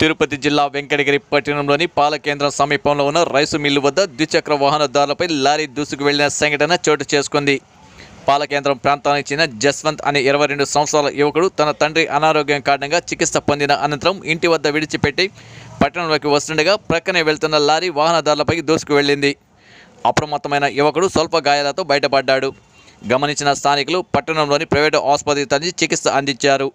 తిరుపతి జిల్లా వెంకటగిరి పట్టణంలోని పాలకేంద్రం సమీపంలో ఉన్న రైసు మిల్లు వద్ద ద్విచక్ర వాహనదారులపై లారీ దూసుకు వెళ్ళిన సంఘటన చోటు చేసుకుంది. పాల కేంద్రం ప్రాంతానికి చెందిన జస్వంత్ అనే ఇరవై రెండు సంవత్సరాల యువకుడు తన తండ్రి అనారోగ్యం కారణంగా చికిత్స పొందిన అనంతరం ఇంటి వద్ద విడిచిపెట్టి పట్టణంలోకి వస్తుండగా ప్రక్కనే వెళ్తున్న లారీ వాహనదారులపై దూసుకు వెళ్ళింది. అప్రమత్తమైన యువకుడు స్వల్ప గాయాలతో బయటపడ్డాడు. గమనించిన స్థానికులు పట్టణంలోని ప్రైవేటు ఆసుపత్రికి తరలి చికిత్స అందించారు.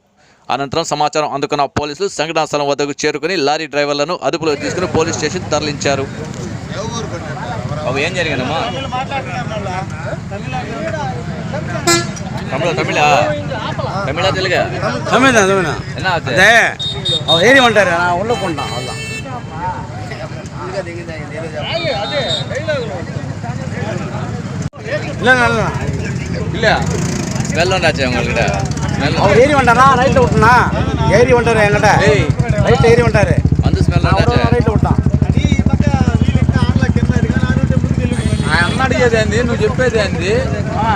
అనంతరం సమాచారం అందుకున్న పోలీసులు సంఘటనా స్థలం వద్దకు చేరుకుని లారీ డ్రైవర్లను అదుపులోకి తీసుకుని పోలీస్ స్టేషన్ తరలించారు అవి ఏం జరిగిందమ్మా తమిళ తమిళ తమిళ తెలుగా தமிழ் தான் தமிழ் தான் என்ன ஆச்சு அதே அவர் ஏறி வந்துட்டாரு நான் உள்ள போன்ட்டான் அவ்வளோதான் இல்லைண்ணா இல்லைண்ணா இல்ல ஸ்மெல் ஒன்றாச்சு உங்கள்கிட்ட ஸ்மெல் அவர் ఏరి ಏರಿ రైట్ ರೈಟ್ ఏరి ಏರಿ ಹೊಂಟಾರೆ రైట్ ఏరి ಏರಿ రైట్ ఉంటాం. అన్న అడిగేది అంది నువ్వు చెప్పేది అంది ఆ.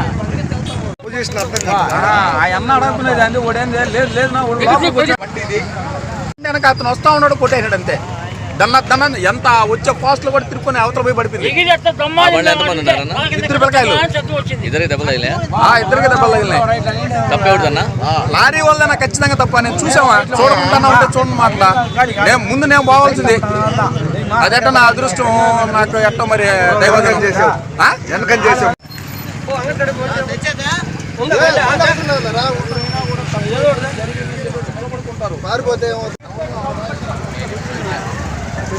అన్న అడుగుతున్నది అంది ఒకడేంది లేదు లేదు నా వెనక అతను వస్తా ఉన్నాడు కొట్టేనాడు అంతే. దన్న దన్న ఎంత వచ్చే ఫాస్ట్లో కూడా తిరుక్కొని అవతల పోయి పడిపోయింది. ఇద్దరు పిల్లకాయలు. ఇద్దరికి దెబ్బలు తగిలే ఆ ఇద్దరికి దెబ్బలు తగిలినాయి. తప్పేవుడుదన్నా లారీ వల్ల ఖచ్చితంగా తప్ప నేను చూసావా చూడకుండా ఉంటే చూడండి మాటలా. నేను ముందు నేను పోవాల్సింది. అదెట్ట నా అదృష్టం? నాకు ఎట్ట మరి దైవం చేసావు వెనకని చేసావు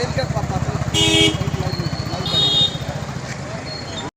Pwede ka papatay.